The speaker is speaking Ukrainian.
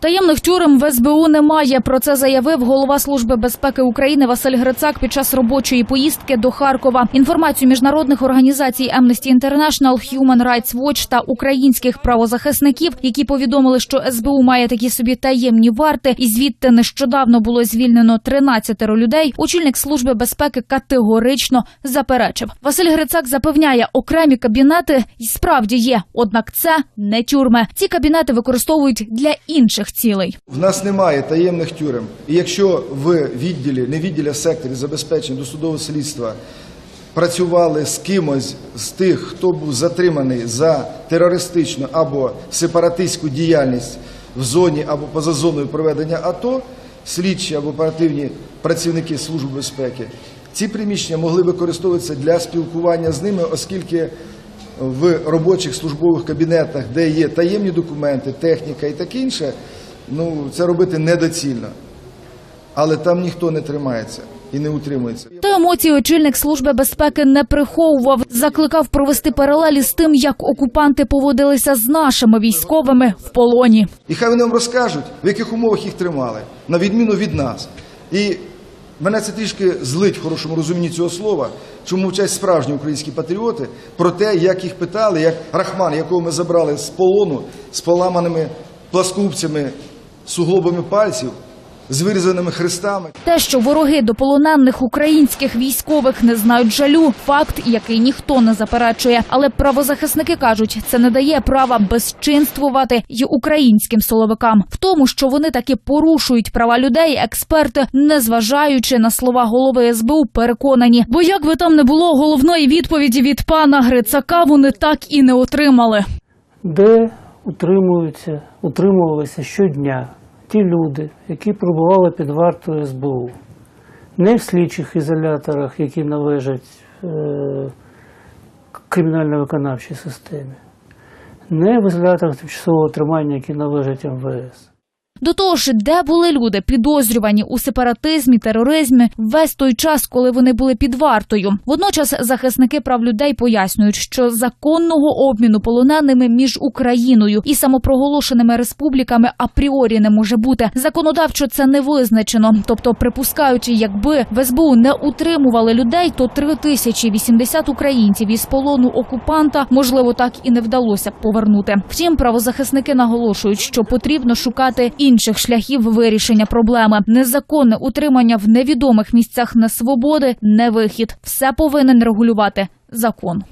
Таємних тюрем в СБУ немає. Про це заявив голова служби безпеки України Василь Грицак під час робочої поїздки до Харкова. Інформацію міжнародних організацій Amnesty International, Human Rights Watch та українських правозахисників, які повідомили, що СБУ має такі собі таємні варти, і звідти нещодавно було звільнено 13 людей. Очільник служби безпеки категорично заперечив. Василь Грицак запевняє, окремі кабінети і справді є, однак це не тюрми. Ці кабінети використовують для інших цілей. В нас немає таємних тюрем. І якщо в відділі, не відділі, а секторі забезпечення досудового слідства працювали з кимось з тих, хто був затриманий за терористичну або сепаратистську діяльність в зоні або поза зоною проведення АТО, слідчі або оперативні працівники Служби безпеки, ці приміщення могли використовуватися для спілкування з ними, оскільки в робочих службових кабінетах, де є таємні документи, техніка і таке інше, ну це робити недоцільно. Але там ніхто не тримається і не утримується. Та емоції очільник служби безпеки не приховував. Закликав провести паралелі з тим, як окупанти поводилися з нашими військовими в полоні. І хай вони вам розкажуть, в яких умовах їх тримали, на відміну від нас. І мене це трішки злить в хорошому розумінні цього слова, чому мовчать справжні українські патріоти про те, як їх питали, як Рахман, якого ми забрали з полону, з поламаними пласкупцями, суглобами пальців, з вирізаними хрестами. Те, що вороги до полонених українських військових не знають жалю, факт, який ніхто не заперечує. Але правозахисники кажуть, це не дає права безчинствувати й українським силовикам. В тому, що вони таки порушують права людей, експерти, незважаючи на слова голови СБУ, переконані. Бо як би там не було головної відповіді від пана Грицака, вони так і не отримали. де утримуються, утримувалися щодня ті люди, які перебували під вартою СБУ, не в слідчих ізоляторах, які належать е, кримінально-виконавчій системі, не в ізоляторах тимчасового тримання, які належать МВС. До того ж, де були люди, підозрювані у сепаратизмі, тероризмі, весь той час, коли вони були під вартою. Водночас захисники прав людей пояснюють, що законного обміну полоненими між Україною і самопроголошеними республіками апріорі не може бути. Законодавчо це не визначено. Тобто, припускаючи, якби в СБУ не утримували людей, то 3080 українців із полону окупанта можливо так і не вдалося б повернути. Втім, правозахисники наголошують, що потрібно шукати інших шляхів вирішення проблеми. Незаконне утримання в невідомих місцях несвободи не вихід. Все повинен регулювати закон.